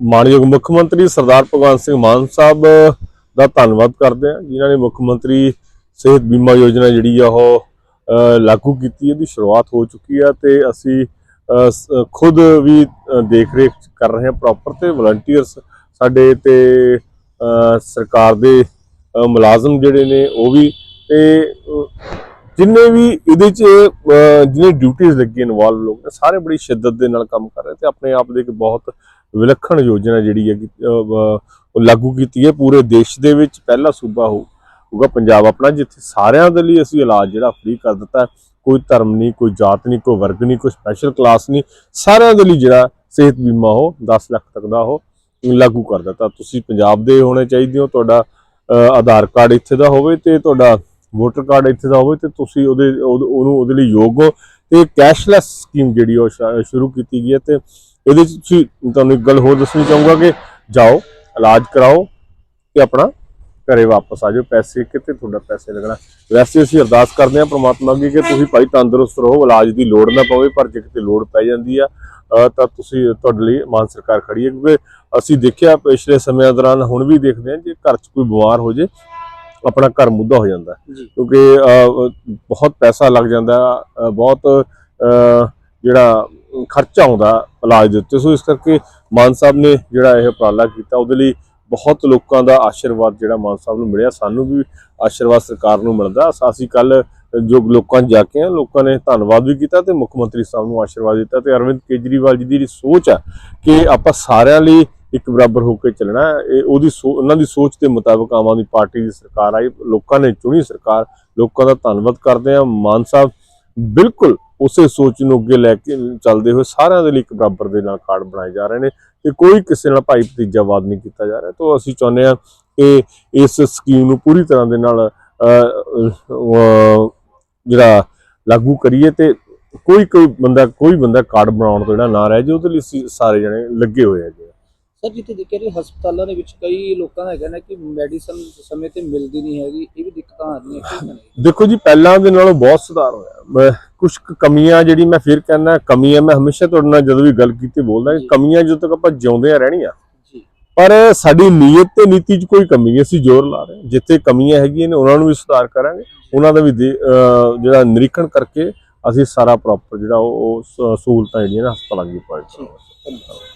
ਮਾਨਯੋਗ ਮੁੱਖ ਮੰਤਰੀ ਸਰਦਾਰ ਭਗਵੰਤ ਸਿੰਘ ਮਾਨ ਸਾਹਿਬ ਦਾ ਧੰਨਵਾਦ ਕਰਦੇ ਹਾਂ ਜਿਨ੍ਹਾਂ ਨੇ ਮੁੱਖ ਮੰਤਰੀ ਸਿਹਤ ਬੀਮਾ ਯੋਜਨਾ ਜਿਹੜੀ ਆ ਉਹ ਲਾਗੂ ਕੀਤੀ ਇਹਦੀ ਸ਼ੁਰੂਆਤ ਹੋ ਚੁੱਕੀ ਆ ਤੇ ਅਸੀਂ ਖੁਦ ਵੀ ਦੇਖ ਰੇਖ ਕਰ ਰਹੇ ਹਾਂ ਪ੍ਰੋਪਰ ਤੇ ਵਲੰਟੀਅਰਸ ਸਾਡੇ ਤੇ ਸਰਕਾਰ ਦੇ ਮੁਲਾਜ਼ਮ ਜਿਹੜੇ ਨੇ ਉਹ ਵੀ ਤੇ ਜਿੰਨੇ ਵੀ ਇਹਦੇ ਚ ਅ, ਜਿਹਨੇ ਡਿਊਟੀਆਂ ਲੱਗੀ ਇਨਵੋਲਵ ਲੋਕ ਨੇ ਸਾਰੇ ਬੜੀ ਸ਼ਿੱਦਤ ਦੇ ਨਾਲ ਕੰਮ ਕਰ ਰਹੇ ਤੇ ਆਪਣੇ ਆਪ ਦੇ ਇੱਕ ਬਹੁਤ ਵਿਲੱਖਣ ਯੋਜਨਾ ਜਿਹੜੀ ਹੈ ਉਹ ਲਾਗੂ ਕੀਤੀ ਹੈ। ਪੂਰੇ ਦੇਸ਼ ਦੇ ਵਿੱਚ ਪਹਿਲਾ ਸੂਬਾ ਹੋ, ਹੋਊਗਾ ਪੰਜਾਬ। ਆਪਣਾ ਜਿੱਥੇ ਸਾਰਿਆਂ ਦੇ ਲਈ ਅਸੀਂ ਇਲਾਜ ਜਿਹੜਾ ਫ੍ਰੀ ਕਰ ਦਿੱਤਾ ਕੋਈ ਧਰਮ ਨਹੀਂ, ਕੋਈ ਜਾਤ ਨਹੀਂ, ਕੋਈ ਵਰਗ ਨਹੀਂ, ਕੋਈ ਸਪੈਸ਼ਲ ਕਲਾਸ ਨਹੀਂ। ਸਾਰਿਆਂ ਦੇ ਲਈ ਜਿਹੜਾ ਸਿਹਤ ਬੀਮਾ ਉਹ 10 ਲੱਖ ਤੱਕ ਦਾ ਉਹ ਲਾਗੂ ਕਰ ਦਿੱਤਾ। ਤੁਸੀਂ ਪੰਜਾਬ ਦੇ ਹੋਣੇ ਚਾਹੀਦੇ ਹੋ, ਤੁਹਾਡਾ ਆਧਾਰ ਕਾਰਡ ਇੱਥੇ ਦਾ ਹੋਵੇ ਤੇ ਤੁਹਾਡਾ ਵੋਟਰ ਕਾਰਡ ਇੱਥੇ ਦਾ ਹੋਵੇ ਤੇ ਤੁਸੀਂ ਉਹਦੇ, ਉਹਦ- ਉਹਨੂੰ ਉਹਦੇ ਲਈ ਯੋਗ ਹੋ। ਤੇ ਕੈਸ਼ਲੈਸ ਸਕੀਮ ਜਿਹੜੀ ਉਹ ਸ਼ਾ- ਸ਼ੁਰੂ ਕੀਤੀ ਗਈ ਹੈ ਤੇ ਇਹਦੇ ਚ ਤੁਸੀਂ ਤੁਹਾਨੂੰ ਇੱਕ ਗੱਲ ਹੋਰ ਦੱਸਣੀ ਚਾਹੂੰਗਾ ਕਿ ਜਾਓ ਇਲਾਜ ਕਰਾਓ ਤੇ ਆਪਣਾ ਘਰੇ ਵਾਪਸ ਆ ਜਾਓ। ਪੈਸੇ ਕਿਤੇ ਤੁਹਾਡਾ ਪੈਸੇ ਲੱਗਣਾ? ਵੈਸੇ ਅਸੀਂ ਅਰਦਾਸ ਕਰਦੇ ਹਾਂ ਪ੍ਰਮਾਤਮਾ ਅੱਗੇ ਕਿ ਤੁਸੀਂ ਭਾਈ ਤੰਦਰੁਸਤ ਰਹੋ ਇਲਾਜ ਦੀ ਲੋੜ ਨਾ ਪਵੇ ਪਰ ਜੇ ਕਿਤੇ ਲੋੜ ਪੈ ਜਾਂਦੀ ਆ ਤਾਂ ਤੁਸੀਂ ਤੁਹਾਡੇ ਲਈ ਮਾਨ ਸਰਕਾਰ ਖੜੀ ਹੈ। ਕਿਉਂਕਿ ਅਸੀਂ ਦੇਖਿਆ ਪਿਛਲੇ ਸਮਿਆਂ ਦੌਰਾਨ ਹੁਣ ਵੀ ਦੇਖਦੇ ਹਾਂ ਜੇ ਘਰ 'ਚ ਕੋਈ ਬਿਮਾਰ ਹੋ ਜੇ ਆਪਣਾ ਘਰ ਮੁੱਦਾ ਹੋ ਜਾਂਦਾ ਕਿਉਂਕਿ ਬਹੁਤ ਪੈਸਾ ਲੱਗ ਜਾਂਦਾ ਬਹੁਤ ਜਿਹੜਾ ਖਰਚਾ ਆਉਂਦਾ ਇਲਾਜ ਦੇ ਉੱਤੇ। ਸੋ ਇਸ ਕਰਕੇ ਮਾਨ ਸਾਹਿਬ ਨੇ ਜਿਹੜਾ ਇਹ ਉਪਰਾਲਾ ਕੀਤਾ, ਉਹਦੇ ਲਈ ਬਹੁਤ ਲੋਕਾਂ ਦਾ ਆਸ਼ੀਰਵਾਦ ਜਿਹੜਾ ਮਾਨ ਸਾਹਿਬ ਨੂੰ ਮਿਲਿਆ। ਸਾਨੂੰ ਵੀ ਆਸ਼ੀਰਵਾਦ ਸਰਕਾਰ ਨੂੰ ਮਿਲਦਾ। ਅਸੀਂ ਕੱਲ ਜੋ ਲੋਕਾਂ 'ਚ ਜਾ ਕੇ ਆ ਲੋਕਾਂ ਨੇ ਧੰਨਵਾਦ ਵੀ ਕੀਤਾ ਤੇ ਮੁੱਖ ਮੰਤਰੀ ਸਾਹਿਬ ਨੂੰ ਆਸ਼ੀਰਵਾਦ ਦਿੱਤਾ। ਤੇ ਅਰਵਿੰਦ ਕੇਜਰੀਵਾਲ ਜੀ ਦੀ ਜਿਹੜੀ ਸੋਚ ਆ ਕਿ ਆਪਾਂ ਸਾਰਿਆਂ ਲਈ ਇੱਕ ਬਰਾਬਰ ਹੋ ਕੇ ਚੱਲਣਾ, ਇਹ ਉਹਦੀ ਸੋ- ਉਹਨਾਂ ਦੀ ਸੋਚ ਦੇ ਮੁਤਾਬਕ ਆਮ ਆਦਮੀ ਪਾਰਟੀ ਦੀ ਸਰਕਾਰ ਆਈ। ਲੋਕਾਂ ਨੇ ਚੁਣੀ ਸਰਕਾਰ। ਲੋਕਾਂ ਦਾ ਧੰਨਵਾਦ ਕਰਦੇ ਆ ਮਾਨ ਸਾਹਿਬ ਬਿਲਕੁਲ ਉਸੇ ਸੋਚ ਨੂੰ ਅੱਗੇ ਲੈ ਕੇ ਚੱਲਦੇ ਹੋਏ ਸਾਰਿਆਂ ਦੇ ਲਈ ਇੱਕ ਬਰਾਬਰ ਦੇ ਨਾਲ ਕਾਰਡ ਬਣਾਏ ਜਾ ਰਹੇ ਨੇ ਤੇ ਕੋਈ ਕਿਸੇ ਨਾਲ ਭਾਈ ਭਤੀਜਾਵਾਦ ਨਹੀਂ ਕੀਤਾ ਜਾ ਰਿਹਾ ਤੋਂ ਅਸੀਂ ਚਾਹੁੰਦੇ ਆ ਕਿ ਇਸ ਸਕੀਮ ਨੂੰ ਪੂਰੀ ਤਰ੍ਹਾਂ ਦੇ ਨਾਲ ਜਿਹੜਾ ਲਾਗੂ ਕਰੀਏ ਤੇ ਕੋਈ ਕੋਈ ਬੰਦਾ ਕੋਈ ਬੰਦਾ ਕਾਰਡ ਬਣਾਉਣ ਤੋਂ ਜਿਹੜਾ ਨਾ ਰਹਿ ਜੇ ਉਹਦੇ ਲਈ ਸਾਰੇ ਜਣੇ ਲੱਗੇ ਹੋਏ ਹੈਗੇ ਆ। ਸਰ ਜਿੱਥੇ ਦੇਖਿਆ ਜੀ ਹਸਪਤਾਲਾਂ ਦੇ ਵਿੱਚ ਕਈ ਲੋਕਾਂ ਦਾ ਹੈਗਾ ਨਾ ਕਿ ਮੈਡੀਸਨ ਸਮੇਂ ਤੇ ਮਿਲਦੀ ਨਹੀਂ ਹੈਗੀ ਇਹ ਵੀ ਦਿੱਕਤਾਂ ਆ ਰਹੀਆਂ? ਦੇਖੋ ਜੀ ਪਹਿਲਾਂ ਦੇ ਨਾਲੋਂ ਬਹੁਤ ਸੁਧਾਰ ਹੋਇਆ ਕੁਝ ਕਮੀਆਂ ਜਿਹੜੀ ਮੈਂ ਫਿਰ ਕਹਿੰਦਾ ਕਮੀਆਂ ਮੈਂ ਹਮੇਸ਼ਾ ਤੁਹਾਡੇ ਨਾਲ ਜਦੋਂ ਵੀ ਗੱਲ ਕੀਤੀ ਬੋਲਦਾ ਕਿ। ਕਮੀਆਂ ਜਦੋਂ ਤੱਕ ਆਪਾਂ ਜਿਉਂਦੇ ਆ ਰਹਿਣੀਆਂ। ਪਰ ਸਾਡੀ ਨੀਅਤ ਤੇ ਨੀਤੀ 'ਚ ਕੋਈ ਕਮੀ ਨਹੀਂ ਅਸੀਂ ਜ਼ੋਰ ਲਾ ਰਹੇ। ਜਿੱਥੇ ਕਮੀਆਂ ਹੈਗੀਆਂ ਨੇ ਉਹਨਾਂ ਨੂੰ ਵੀ ਸੁਧਾਰ ਕਰਾਂਗੇ। ਉਹਨਾਂ ਦਾ ਵੀ ਜਿਹੜਾ ਨਿਰੀਖਣ ਕਰਕੇ ਅਸੀਂ ਸਾਰਾ ਪ੍ਰੋਪਰ ਜਿਹੜਾ ਉਹ ਸਹੂਲਤਾਂ ਜਿਹੜੀਆਂ ਨੇ ਹਸਪਤਾਲਾਂ ਦੀ ਪਾਵਾਂਗੇ ਧੰਨਵਾਦ।